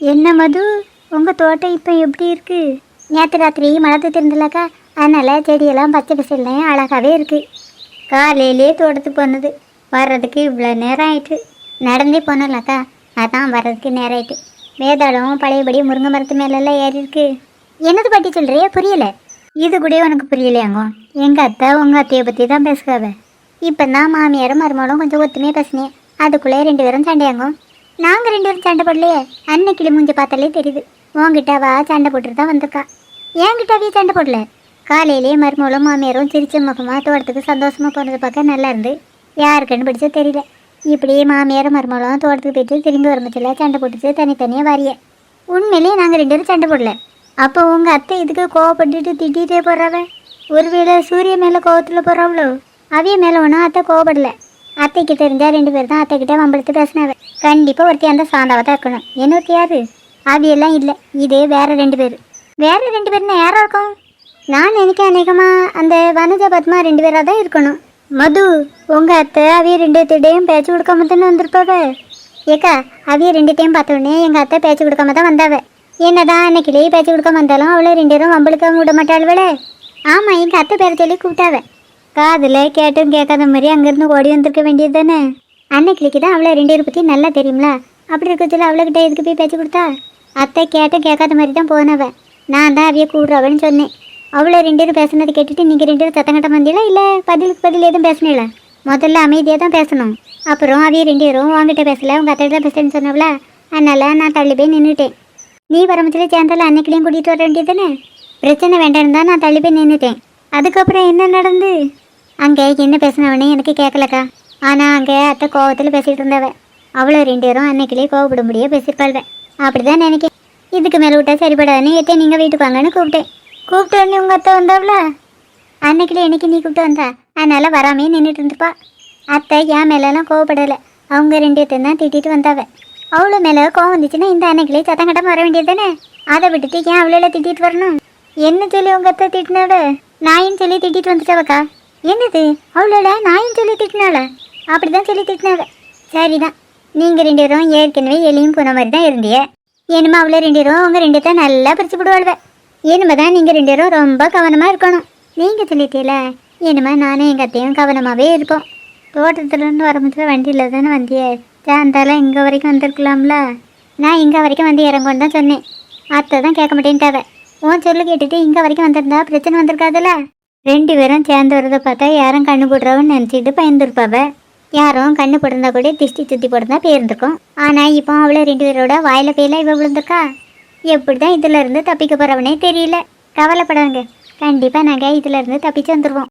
என்ன மது? உங்கள் தோட்டம் இப்போ எப்படி இருக்குது நேற்று ராத்திரி மலர்த்து திருந்தலக்கா அதனால் செடியெல்லாம் பச்சை பசல்ல அழகாகவே இருக்குது காலையிலே தோட்டத்துக்கு போனது. வர்றதுக்கு இவ்வளோ நேரம் ஆயிட்டு. நடந்தே போனலக்கா அதான் வர்றதுக்கு நேரம் ஆயிட்டு. வேதாளம் பழையபடி முருங்கை மரத்து மேலெல்லாம் ஏறி இருக்கு. என்னது பாட்டி சொல்கிறிய புரியலை. இது கூட உனக்கு புரியலையாங்கோ? எங்கள் அத்தை உங்கள் அத்தையை பற்றி தான் பேசுகாவ. இப்போ தான் மாமியாரும் மருமகளும் கொஞ்சம் ஒத்துமையாக பேசினேன். அதுக்குள்ளே ரெண்டு பேரும் சண்டையாங்கோ? நாங்கள் ரெண்டு பேரும் சண்டை போடலையே? அன்னைக்கிளி மூஞ்சி பார்த்தாலே தெரியுது. உங்ககிட்ட அவ சண்டை போட்டுட்டு தான் வந்திருக்கா. என்கிட்டவே சண்டை போடல. காலையிலேயே மருமகளும் மாமியாரும் சிரிச்ச முகமாக தோட்டத்துக்கு சந்தோஷமாக போனது பார்க்க நல்லா இருந்து. யாருக்குன்னு பிடிச்சோ தெரியல. இப்படியே மாமியாரும் மருமகளும் தோட்டத்துக்கு போயிட்டு திரும்பி வரமச்சில சண்டை போட்டுச்சு தனித்தனியாக வாரிய. உண்மையிலேயே நாங்கள் ரெண்டு பேரும் சண்டை போடல. அப்போ உங்கள் அத்தை இதுக்கு கோவப்பட்டுட்டு திட்டிகிட்டே போடுறாவ ஒருவேளை சூரிய மேலே கோவத்தில் போகிறாவளோ அவிய மேலே ஒன்றும் அத்தை கோவப்படலை. அத்தைக்கு இருந்தால் ரெண்டு பேர் தான் அத்தைக்கிட்டே வம்பெடுத்து பேசினாவ கண்டிப்பாக ஒருத்தி அந்த சாந்தாவை தான் இருக்கணும் என்னொருத்தி யார் யாரு? அவியெல்லாம் இல்லை. இது வேற ரெண்டு பேர். வேற ரெண்டு பேர்னா யாராக இருக்கும்? நான் நினைக்க அநேகமாக அந்த வனஜா பத்மா ரெண்டு பேராக தான் இருக்கணும். மது உங்கள் அத்தை அவிய ரெண்டு திடையும் பேச்சு கொடுக்காம தானே வந்திருப்பாவ? ஏக்கா அவிய ரெண்டுத்தையும் பார்த்த உடனே எங்கள் அத்தை பேச்சு கொடுக்காம தான் வந்தாவ. என்னதான் அன்னைக்கிலே பேச்சு கொடுக்காம வந்தாலும் அவளை ரெண்டு பேரும் வம்பளுக்க விட மாட்டாள்வள ஆமாம் எங்கள் அத்தை பேரை சொல்லி கூப்பிட்டாவே. காதில் கேட்டும் கேட்காத மாதிரி அங்கேருந்து ஓடி வந்திருக்க வேண்டியது தானே அன்னைக்கிளிக்கு தான் அவளை ரெண்டு பேரை பற்றி நல்லா தெரியும்ல. அப்படி இருக்கிறதுல அவளைக்கிட்ட எதுக்கு போய் பேச்சு கொடுத்தா? அத்தை கேட்டும் கேட்காத மாதிரி தான் போனவ. நான் தான் அவையை கூடுறவன்னு சொன்னேன். அவளை ரெண்டு பேரும் பேசுனதை கேட்டுட்டு நீங்கள் ரெண்டு பேரும் சத்தங்கட்ட வந்தீங்களா இல்லை பதிலுக்கு பதில் எதுவும் பேசுனீங்களா முதல்ல அமைதியாக தான் பேசணும். அப்புறம் அவைய ரெண்டு பேரும் உங்ககிட்ட பேசல உங்கள் அத்தை தான் பேசுறேன்னு சொன்னவள? அதனால் நான் தள்ளி போய் நின்றுட்டேன் நீ வரமச்சில் சேர்ந்தால அன்னைக்கிலையும் கூட்டிகிட்டு வர வேண்டியது தானே பிரச்சனை வேண்டாம் தான் நான் தள்ளி போய் நின்றுட்டேன் அதுக்கப்புறம் என்ன நடந்து? அங்கே என்ன பேசினவனே எனக்கு கேட்கலக்கா. ஆனால் அங்கே அத்தை கோவத்தில் பேசிகிட்டு இருந்தவ. அவ்வளோ ரெண்டு பேரும் அன்னைக்கிலே கோவப்படும்படியே பேசியிருப்பாள்வ அப்படி தான் நினைக்கேன் இதுக்கு மேலே விட்டா சரிப்படாதுன்னு எத்தே நீங்கள் வீட்டுக்கு வாங்கன்னு கூப்பிட்டேன். கூப்பிட்ட உடனே உங்கள் அத்தை வந்தாவல அன்னைக்கிலே என்னைக்கு நீ கூப்பிட்டு வந்தா? அதனால் வராமே நின்றுட்டு இருந்துப்பா. அத்தை என் மேலெல்லாம் கோவப்படலை. அவங்க ரெண்டு பேர்த்தையும் தான் திட்டிட்டு வந்தாவ. அவ்வளோ மேலே கோவம் வந்துச்சுன்னா இந்த அன்னைக்கிலே சத்தம் கட்டமாக வர வேண்டியது தானே? அதை விட்டுட்டு ஏன் அவ்வளோ திட்டிட்டு வரணும்? என்ன சொல்லி உங்கள் அத்தை திட்டினாவ? நாயின்னு சொல்லி திட்டிட்டு வந்துட்டவக்கா? என்னது? அவளோட நாயும் சொல்லி திட்டினால? அப்படி தான் சொல்லி திட்டினாவ சரிதான். நீங்கள் ரெண்டு பேரும் ஏற்கனவே எலியும் போன மாதிரி தான் இருந்தீங்க. என்னமா அவளை ரெண்டு பேரும் அவங்க ரெண்டு தான் நல்லா பிரித்து போடுவாள்வ. என்னமா தான் நீங்கள் ரெண்டு பேரும் ரொம்ப கவனமாக இருக்கணும். நீங்கள் சொல்லிட்டீல? என்னமா நானும் எங்கள் அத்தையும் கவனமாகவே இருப்போம். தோட்டத்துலேருந்து வரும்போது வண்டியில் தானே வந்தியே? இருந்தாலும் இங்கே வரைக்கும் வந்திருக்கலாம்ல? நான் இங்கே வரைக்கும் வந்து இறங்குன்னு தான் சொன்னேன். அத்தை தான் கேட்க மாட்டேன்ட்டாவ. உன் சொல்லு கேட்டுட்டு இங்கே வரைக்கும் வந்திருந்தா பிரச்சனை வந்திருக்காதுல்ல ரெண்டு பேரும் சேர்ந்து வரதை பார்த்தா யாரும் கண்ணு போடுறவன்னு நினச்சிட்டு பயந்துருப்பாவ. யாரும் கண்ணு போட்டிருந்தா கூட திஷ்டி சுற்றி போட்டிருந்தா போயிருந்துருக்கும். ஆனால் இப்போ அவளை ரெண்டு பேரோட வாயில பேயில இவ விழுந்திருக்கா? எப்படி தான் இதில் இருந்து தப்பிக்க போகிறவனே தெரியல. கவலைப்படாங்க கண்டிப்பாக நாங்கள் இதில் இருந்து தப்பிச்சு வந்துடுவோம்